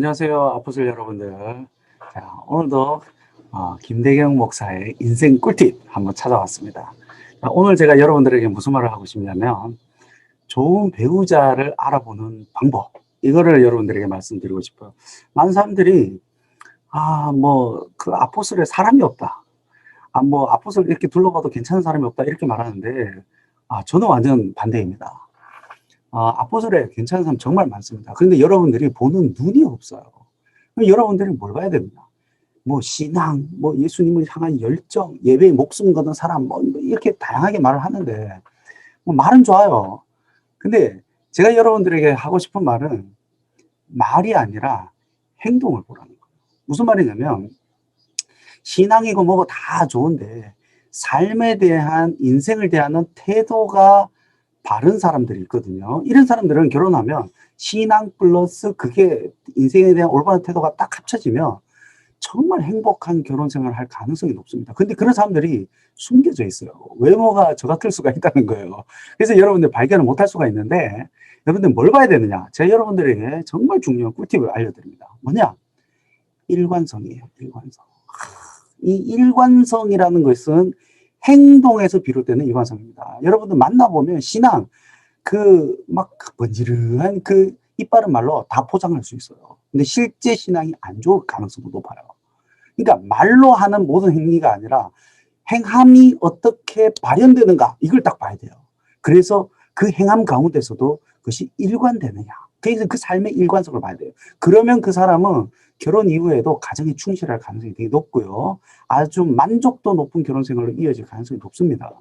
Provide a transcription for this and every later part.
안녕하세요. 아포슬 여러분들. 자, 오늘도 어, 김대경 목사의 인생 꿀팁 한번 찾아왔습니다. 자, 오늘 제가 여러분들에게 무슨 말을 하고 싶냐면 좋은 배우자를 알아보는 방법 이거를 여러분들에게 말씀드리고 싶어요. 많은 사람들이 아, 뭐 그 아포슬에 사람이 없다. 아, 뭐 아포슬 이렇게 둘러봐도 괜찮은 사람이 없다 이렇게 말하는데 아, 저는 완전 반대입니다. 아, 아포슬에 괜찮은 사람 정말 많습니다. 그런데 여러분들이 보는 눈이 없어요. 여러분들이 뭘 봐야 됩니다. 뭐 신앙, 뭐 예수님을 향한 열정, 예배에 목숨 거는 사람, 뭐 이렇게 다양하게 말을 하는데 뭐 말은 좋아요. 근데 제가 여러분들에게 하고 싶은 말은 말이 아니라 행동을 보라는 거예요. 무슨 말이냐면 신앙이고 뭐고 다 좋은데 삶에 대한 인생을 대하는 태도가 바른 사람들이 있거든요. 이런 사람들은 결혼하면 신앙 플러스 그게 인생에 대한 올바른 태도가 딱 합쳐지면 정말 행복한 결혼 생활을 할 가능성이 높습니다. 근데 그런 사람들이 숨겨져 있어요. 외모가 저 같을 수가 있다는 거예요. 그래서 여러분들 발견을 못할 수가 있는데 여러분들 뭘 봐야 되느냐? 제가 여러분들에게 정말 중요한 꿀팁을 알려드립니다. 뭐냐? 일관성이에요. 일관성. 이 일관성이라는 것은 행동에서 비롯되는 일관성입니다. 여러분들 만나보면 신앙, 그, 막, 번지르한 그 이빠른 말로 다 포장할 수 있어요. 근데 실제 신앙이 안 좋을 가능성도 높아요. 그러니까 말로 하는 모든 행위가 아니라 행함이 어떻게 발현되는가, 이걸 딱 봐야 돼요. 그래서 그 행함 가운데서도 그것이 일관되느냐. 그래서 그 삶의 일관성을 봐야 돼요. 그러면 그 사람은 결혼 이후에도 가정에 충실할 가능성이 되게 높고요. 아주 만족도 높은 결혼 생활로 이어질 가능성이 높습니다.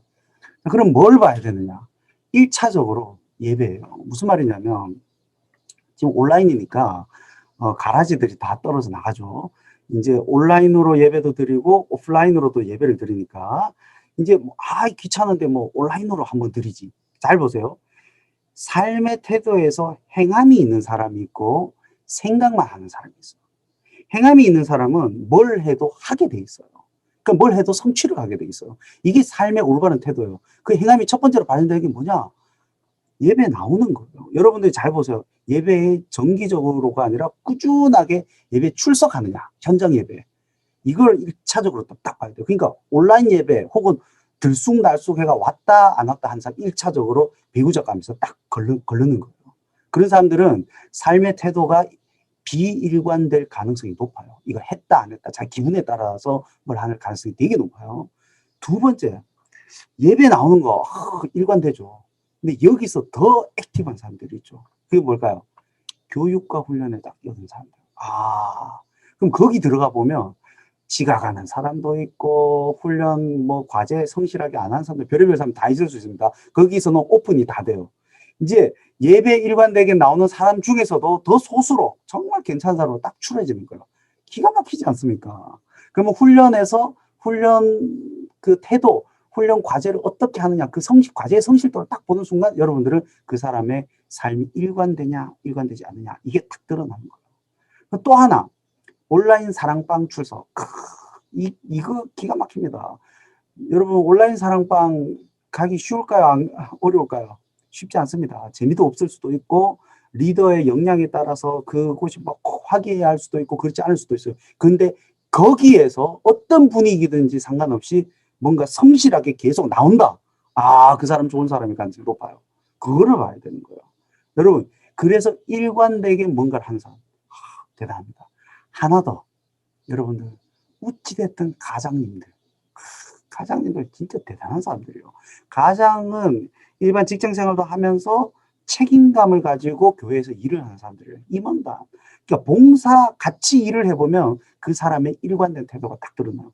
그럼 뭘 봐야 되느냐? 1차적으로 예배예요. 무슨 말이냐면 지금 온라인이니까 어, 가라지들이 다 떨어져 나가죠. 이제 온라인으로 예배도 드리고 오프라인으로도 예배를 드리니까 이제 뭐, 아 귀찮은데 뭐 온라인으로 한번 드리지. 잘 보세요. 삶의 태도에서 행함이 있는 사람이 있고 생각만 하는 사람이 있어요. 행함이 있는 사람은 뭘 해도 하게 돼 있어요. 그러니까 뭘 해도 성취를 하게 돼 있어요. 이게 삶의 올바른 태도예요. 그 행함이 첫 번째로 발현되는 게 뭐냐? 예배 나오는 거예요. 여러분들이 잘 보세요. 예배에 정기적으로가 아니라 꾸준하게 예배 출석하느냐, 현장 예배. 이걸 1차적으로 딱 봐야 돼요. 그러니까 온라인 예배 혹은 들쑥날쑥 해가 왔다 안 왔다 한 사람 1차적으로 배우자 감에서 딱 걸르, 걸르는 거예요. 그런 사람들은 삶의 태도가 비일관될 가능성이 높아요. 이거 했다 안 했다 자기 기분에 따라서 뭘 하는 가능성이 되게 높아요. 두 번째 예배 나오는 거 아, 일관되죠. 근데 여기서 더 액티브한 사람들이 있죠. 그게 뭘까요? 교육과 훈련에 딱 여든 사람들. 아 그럼 거기 들어가 보면 지각하는 사람도 있고 훈련 뭐 과제 성실하게 안 하는 사람들 별의별 사람 다 있을 수 있습니다. 거기서는 오픈이 다 돼요. 이제 예배 일관되게 나오는 사람 중에서도 더 소수로 정말 괜찮은 사람으로 딱 추려지는 거예요. 기가 막히지 않습니까? 그러면 훈련에서 훈련 그 태도, 훈련 과제를 어떻게 하느냐, 그 성실, 과제의 성실도를 딱 보는 순간 여러분들은 그 사람의 삶이 일관되냐, 일관되지 않느냐, 이게 딱 드러나는 거예요. 또 하나, 온라인 사랑방 출석. 크, 이, 이거 기가 막힙니다. 여러분, 온라인 사랑방 가기 쉬울까요? 안, 어려울까요? 쉽지 않습니다. 재미도 없을 수도 있고 리더의 역량에 따라서 그곳이 막 화기애애할 수도 있고 그렇지 않을 수도 있어요. 근데 거기에서 어떤 분위기든지 상관없이 뭔가 성실하게 계속 나온다. 아, 그 사람 좋은 사람이 가능성이 높아요. 그거를 봐야 되는 거예요. 여러분, 그래서 일관되게 뭔가를 하는 사람. 하, 대단합니다. 하나 더. 여러분들, 어찌됐든 가장님들. 가장님들 진짜 대단한 사람들이에요. 가장은 일반 직장 생활도 하면서 책임감을 가지고 교회에서 일을 하는 사람들이에요. 임원단. 그러니까 봉사 같이 일을 해보면 그 사람의 일관된 태도가 딱 드러나요.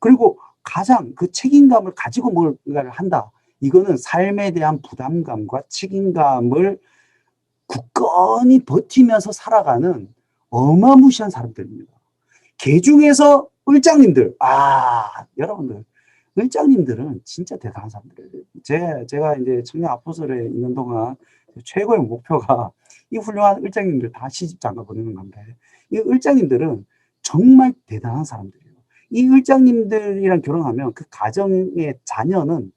그리고 가장 그 책임감을 가지고 뭔가를 한다. 이거는 삶에 대한 부담감과 책임감을 굳건히 버티면서 살아가는 어마무시한 사람들입니다. 개 중에서 을장님들, 아, 여러분들, 을장님들은 진짜 대단한 사람들이에요. 제, 제가 이제 청년 아포설에 있는 동안 최고의 목표가 이 훌륭한 을장님들 다 시집 장가 보내는 건데, 이 을장님들은 정말 대단한 사람들이에요. 이 을장님들이랑 결혼하면 그 가정의 자녀는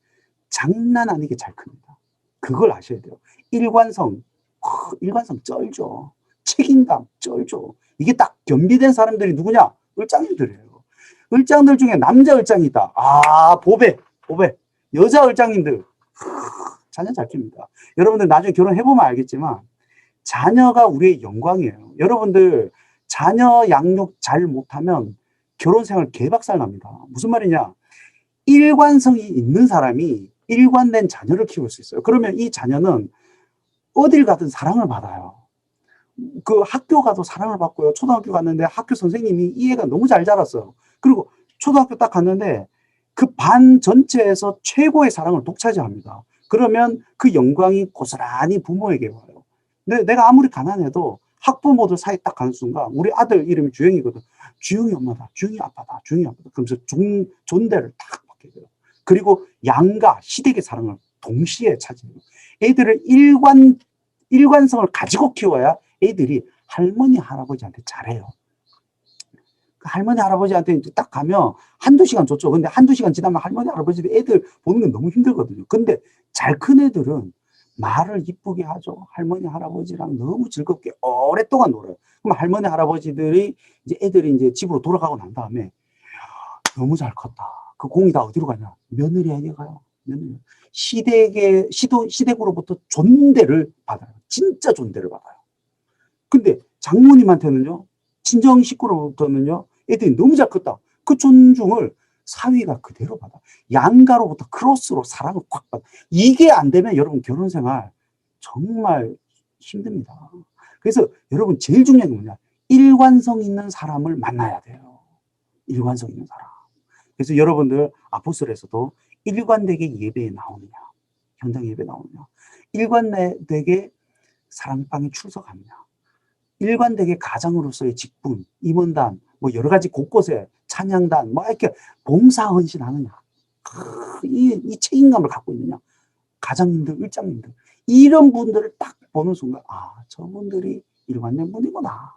장난 아니게 잘 큽니다. 그걸 아셔야 돼요. 일관성, 일관성 쩔죠. 책임감 쩔죠. 이게 딱 겸비된 사람들이 누구냐? 을장님들이에요. 을장들 중에 남자 을장이 있다. 아, 보배, 보배. 여자 을장님들. 자녀 잘 킵니다. 여러분들 나중에 결혼해보면 알겠지만, 자녀가 우리의 영광이에요. 여러분들, 자녀 양육 잘 못하면 결혼 생활 개박살 납니다. 무슨 말이냐? 일관성이 있는 사람이 일관된 자녀를 키울 수 있어요. 그러면 이 자녀는 어딜 가든 사랑을 받아요. 그 학교 가도 사랑을 받고요. 초등학교 갔는데 학교 선생님이 이 애가 너무 잘 자랐어요. 그리고 초등학교 딱 갔는데 그 반 전체에서 최고의 사랑을 독차지합니다. 그러면 그 영광이 고스란히 부모에게 와요. 근데 내가 아무리 가난해도 학부모들 사이 딱 가는 순간 우리 아들 이름이 주영이거든. 주영이 엄마다. 주영이 아빠다. 주영이 아빠다. 그러면서 존, 존대를 딱 받게 돼요. 그리고 양가, 시댁의 사랑을 동시에 차지해요. 애들을 일관, 일관성을 가지고 키워야 애들이 할머니, 할아버지한테 잘해요. 그 할머니, 할아버지한테 딱 가면 한두 시간 좋죠. 근데 한두 시간 지나면 할머니, 할아버지들 애들 보는 건 너무 힘들거든요. 근데 잘 큰 애들은 말을 이쁘게 하죠. 할머니, 할아버지랑 너무 즐겁게 오랫동안 놀아요. 그럼 할머니, 할아버지들이 이제 애들이 이제 집으로 돌아가고 난 다음에 너무 잘 컸다. 그 공이 다 어디로 가냐? 며느리에게 가요. 며느리. 시댁의, 시도, 시댁으로부터 존대를 받아요. 진짜 존대를 받아요. 근데 장모님한테는요, 친정 식구로부터는요, 애들이 너무 잘 컸다. 그 존중을 사위가 그대로 받아. 양가로부터 크로스로 사랑을 꽉 받아. 이게 안 되면 여러분 결혼 생활 정말 힘듭니다. 그래서 여러분 제일 중요한 게 뭐냐? 일관성 있는 사람을 만나야 돼요. 일관성 있는 사람. 그래서 여러분들 아포스에서도 일관되게 예배에 나오느냐, 현장 예배 나오느냐, 일관되게 사랑방에 출석하느냐, 일관되게 가장으로서의 직분, 임원단, 뭐 여러 가지 곳곳에 찬양단, 뭐 이렇게 봉사 헌신하느냐, 크, 이, 이 책임감을 갖고 있느냐, 가장님들, 일장님들 이런 분들을 딱 보는 순간, 아 저분들이 일관된 분이구나.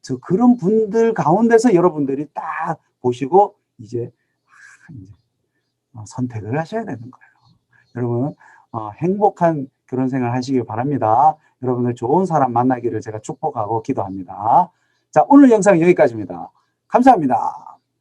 저 그런 분들 가운데서 여러분들이 딱 보시고 이제 아, 이제 어, 선택을 하셔야 되는 거예요. 여러분 어, 행복한 결혼 생활 하시길 바랍니다. 여러분들 좋은 사람 만나기를 제가 축복하고 기도합니다. 자 오늘 영상 여기까지입니다. 감사합니다.